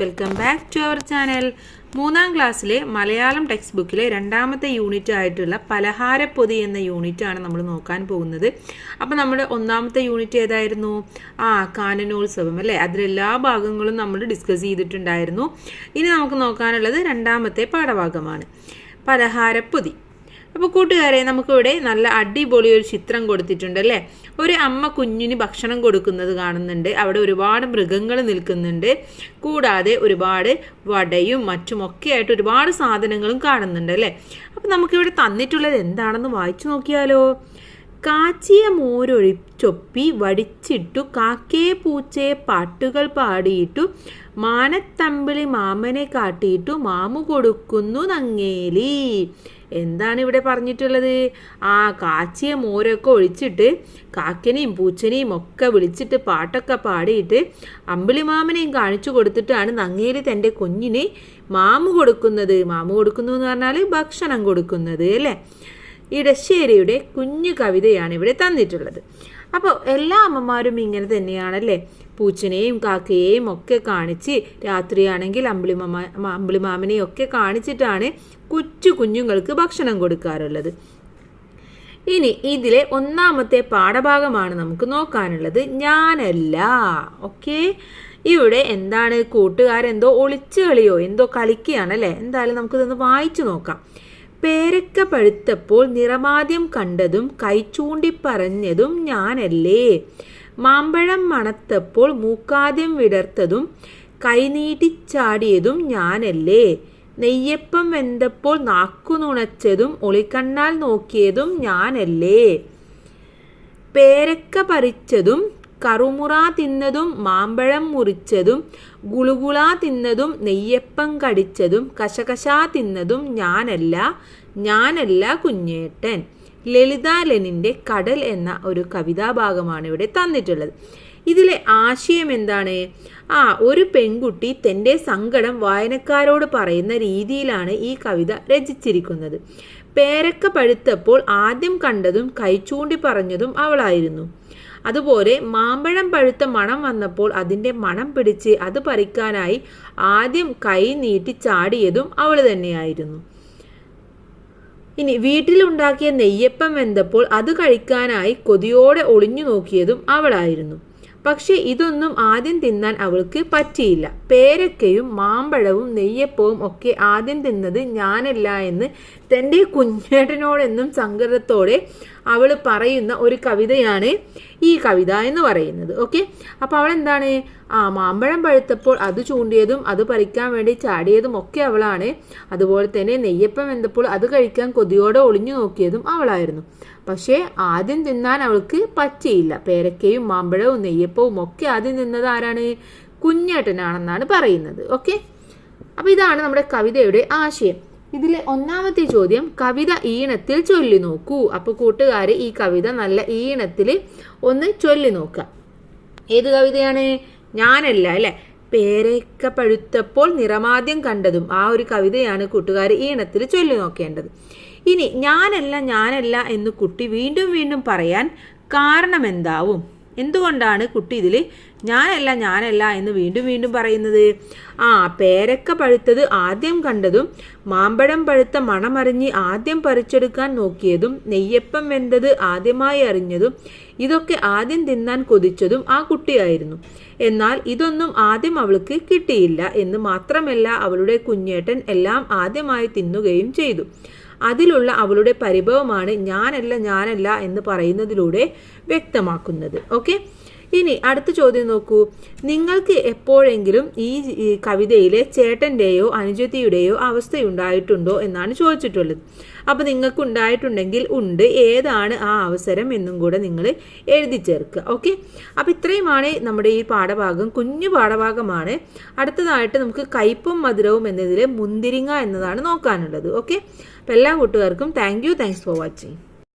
Welcome back to our channel മൂന്നാം ക്ലാസ്സിലെ Malayalam text ബുക്കിലെ രണ്ടാമത്തെ യൂണിറ്റ് ആയിട്ടുള്ള പലഹാരപ്പൊതി എന്ന യൂണിറ്റാണ് നമ്മൾ നോക്കാൻ പോകുന്നത്. അപ്പോൾ നമ്മുടെ ഒന്നാമത്തെ യൂണിറ്റ് ഏതായിരുന്നു? ആ കാനനോത്സവം അല്ലേ? അതിലെല്ലാ ഭാഗങ്ങളും നമ്മൾ ഡിസ്കസ് ചെയ്തിട്ടുണ്ടായിരുന്നു. ഇനി നമുക്ക് നോക്കാനുള്ളത് രണ്ടാമത്തെ പാഠഭാഗമാണ്. പലഹാരപ്പൊതി. അപ്പോൾ കൂട്ടുകാരെ നമുക്കിവിടെ നല്ല അടിപൊളി ഒരു ചിത്രം കൊടുത്തിട്ടുണ്ട് അല്ലേ? ഒരു അമ്മ കുഞ്ഞിന് ഭക്ഷണം കൊടുക്കുന്നത് കാണുന്നുണ്ട്. അവിടെ ഒരുപാട് മൃഗങ്ങൾ നിൽക്കുന്നുണ്ട്. കൂടാതെ ഒരുപാട് വടയും മറ്റുമൊക്കെ ആയിട്ട് ഒരുപാട് സാധനങ്ങളും കാണുന്നുണ്ട് അല്ലേ? അപ്പോൾ നമുക്കിവിടെ തന്നിട്ടുള്ളത് എന്താണെന്ന് വായിച്ചു നോക്കിയാലോ? കാച്ചിയ മോരൊഴിച്ചൊപ്പി വടിച്ചിട്ടു കാക്കേ പൂച്ചയെ പാട്ടുകൾ പാടിയിട്ടു മാനത്തമ്പിളി മാമനെ കാട്ടിയിട്ടു മാമു കൊടുക്കുന്നു നങ്ങേലി. എന്താണ് ഇവിടെ പറഞ്ഞിട്ടുള്ളത്? ആ കാച്ചിയ മോരൊക്കെ ഒഴിച്ചിട്ട് കാക്കനെയും പൂച്ചനെയും ഒക്കെ വിളിച്ചിട്ട് പാട്ടൊക്കെ പാടിയിട്ട് അമ്പിളി മാമനെയും കാണിച്ചു കൊടുത്തിട്ടാണ് നങ്ങേലി തന്റെ കുഞ്ഞിന് മാമു കൊടുക്കുന്നത്. മാമു കൊടുക്കുന്നു എന്ന് പറഞ്ഞാൽ ഭക്ഷണം കൊടുക്കുന്നത് അല്ലേ? ഇടശ്ശേരിയുടെ കുഞ്ഞു കവിതയാണ് ഇവിടെ തന്നിട്ടുള്ളത്. അപ്പോൾ എല്ലാ അമ്മമാരും ഇങ്ങനെ തന്നെയാണല്ലേ? പൂച്ചനെയും കാക്കയെയും ഒക്കെ കാണിച്ച് രാത്രിയാണെങ്കിൽ അമ്പിളിമാമ അമ്പിളിമാമനെയും ഒക്കെ കാണിച്ചിട്ടാണ് കൊച്ചു കുഞ്ഞുങ്ങൾക്ക് ഭക്ഷണം കൊടുക്കാറുള്ളത്. ഇനി ഇതിലെ ഒന്നാമത്തെ പാഠഭാഗമാണ് നമുക്ക് നോക്കാനുള്ളത്. ഞാനല്ല. ഓക്കേ? ഇവിടെ എന്താണ് കൂട്ടുകാരെന്തോ ഒളിച്ചു കളിയോ എന്തോ കളിക്കുകയാണല്ലേ? എന്തായാലും നമുക്കിതൊന്ന് വായിച്ചു നോക്കാം. പേരക്ക പഴുത്തപ്പോൾ നിറമാദ്യം കണ്ടതും കൈചൂണ്ടി പറഞ്ഞതും ഞാനല്ലേ. മാമ്പഴം മണത്തപ്പോൾ മൂക്കാദ്യം വിടർത്തതും കൈനീട്ടിച്ചാടിയതും ഞാനല്ലേ. നെയ്യപ്പം വെന്തപ്പോൾ നാക്കു നുണച്ചതും ഒളിക്കണ്ണാൽ നോക്കിയതും ഞാനല്ലേ. പേരക്ക പറിച്ചതും കറുമുറ തിന്നതും മാമ്പഴം മുറിച്ചതും ഗുളുഗുള തിന്നതും നെയ്യപ്പം കടിച്ചതും കശകശ തിന്നതും ഞാനല്ല ഞാനല്ല കുഞ്ഞേട്ടൻ. ലളിത ലെനിന്റെ കടൽ എന്ന ഒരു കവിതാഭാഗമാണ് ഇവിടെ തന്നിട്ടുള്ളത്. ഇതിലെ ആശയം എന്താണ്? ആ ഒരു പെൺകുട്ടി തന്റെ സങ്കടം വായനക്കാരോട് പറയുന്ന രീതിയിലാണ് ഈ കവിത രചിച്ചിരിക്കുന്നത്. പേരക്ക പഴുത്തപ്പോൾ ആദ്യം കണ്ടതും കൈ ചൂണ്ടി പറഞ്ഞതും അവളായിരുന്നു. അതുപോലെ മാമ്പഴം പഴുത്ത മണം വന്നപ്പോൾ അതിന്റെ മണം പിടിച്ച് അത് പറിക്കാനായി ആദ്യം കൈ നീട്ടി ചാടിയതും അവൾ തന്നെയായിരുന്നു. ഇനി വീട്ടിലുണ്ടാക്കിയ നെയ്യപ്പം വെന്തപ്പോൾ അത് കഴിക്കാനായി കൊതിയോടെ ഒളിഞ്ഞു നോക്കിയതും അവളായിരുന്നു. പക്ഷേ ഇതൊന്നും ആദ്യം തിന്നാൻ അവൾക്ക് പറ്റിയില്ല. പേരക്കയും മാമ്പഴവും നെയ്യപ്പവും ഒക്കെ ആദ്യം തിന്നത് ഞാനല്ല എന്ന് തന്റെ കുഞ്ഞേട്ടനോടെന്നും സങ്കടത്തോടെ അവൾ പറയുന്ന ഒരു കവിതയാണ് ഈ കവിത എന്ന് പറയുന്നത്. ഓക്കെ അപ്പോൾ അവൾ എന്താണ് ആ മാമ്പഴം പഴുത്തപ്പോൾ അത് ചൂണ്ടിയതും അത് പറിക്കാൻ വേണ്ടി ചാടിയതും ഒക്കെ അവളാണ്. അതുപോലെ തന്നെ നെയ്യപ്പം വെന്തപ്പോൾ അത് കഴിക്കാൻ കൊതിയോടെ ഒളിഞ്ഞു നോക്കിയതും അവളായിരുന്നു. പക്ഷേ ആദ്യം തിന്നാൻ അവൾക്ക് പറ്റിയില്ല. പേരക്കയും മാമ്പഴവും നെയ്യപ്പവും ഒക്കെ ആദ്യം തിന്നത് ആരാണ്? കുഞ്ഞേട്ടനാണെന്നാണ് പറയുന്നത്. ഓക്കെ അപ്പോൾ ഇതാണ് നമ്മുടെ കവിതയുടെ ആശയം. ഇതിലെ ഒന്നാമത്തെ ചോദ്യം കവിത ഈണത്തിൽ ചൊല്ലി നോക്കൂ. അപ്പോൾ കൂട്ടുകാർ ഈ കവിത നല്ല ഈണത്തിൽ ഒന്ന് ചൊല്ലി നോക്കുക ഏത് കവിതയാണ്? ഞാനല്ല അല്ലേ? പേരക്ക പഴുത്തപ്പോൾ നിറമാദ്യം കണ്ടതും ആ ഒരു കവിതയാണ് കൂട്ടുകാർ ഈണത്തിൽ ചൊല്ലി നോക്കേണ്ടത്. ഇനി ഞാനല്ല ഞാനല്ല എന്ന് കുട്ടി വീണ്ടും വീണ്ടും പറയാൻ കാരണം എന്താവും എന്തുകൊണ്ടാണ് കുട്ടി ഇതിൽ ഞാനല്ല ഞാനല്ല എന്ന് വീണ്ടും വീണ്ടും പറയുന്നത്? ആ പേരക്ക പഴുത്തത് ആദ്യം കണ്ടതും മാമ്പഴം പഴുത്ത മണമറിഞ്ഞ് ആദ്യം പറിച്ചെടുക്കാൻ നോക്കിയതും നെയ്യപ്പം വെന്തത് ആദ്യമായി അറിഞ്ഞതും ഇതൊക്കെ ആദ്യം തിന്നാൻ കൊതിച്ചതും ആ കുട്ടിയായിരുന്നു. എന്നാൽ ഇതൊന്നും ആദ്യം അവൾക്ക് കിട്ടിയില്ല എന്ന് മാത്രമല്ല അവളുടെ കുഞ്ഞേട്ടൻ എല്ലാം ആദ്യമായി തിന്നുകയും ചെയ്തു. അതിലുള്ള അവളുടെ പരിഭവമാണ് ഞാനല്ല ഞാനല്ല എന്ന് പറയുന്നതിലൂടെ വ്യക്തമാക്കുന്നത്. ഓക്കെ ഇനി അടുത്ത ചോദ്യം നോക്കൂ. നിങ്ങൾക്ക് എപ്പോഴെങ്കിലും ഈ കവിതയിലെ ചേട്ടന്റെയോ അനുജത്തിയുടെയോ അവസ്ഥയുണ്ടായിട്ടുണ്ടോ എന്നാണ് ചോദിച്ചിട്ടുള്ളത്. അപ്പോൾ നിങ്ങൾക്ക് ഉണ്ടായിട്ടുണ്ടെങ്കിൽ ഉണ്ട്. ഏതാണ് ആ അവസരം എന്നും കൂടെ നിങ്ങൾ എഴുതി ചേർക്കുക. ഓക്കെ? അപ്പോൾ ഇത്രയുമാണ് നമ്മുടെ ഈ പാഠഭാഗം. കുഞ്ഞു പാഠഭാഗമാണ്. അടുത്തതായിട്ട് നമുക്ക് കയ്പും മധുരവും എന്നതിലെ മുന്തിരിങ്ങ എന്നതാണ് നോക്കാനുള്ളത്. ഓക്കെ? അപ്പോൾ എല്ലാ കൂട്ടുകാർക്കും thank you thanks for watching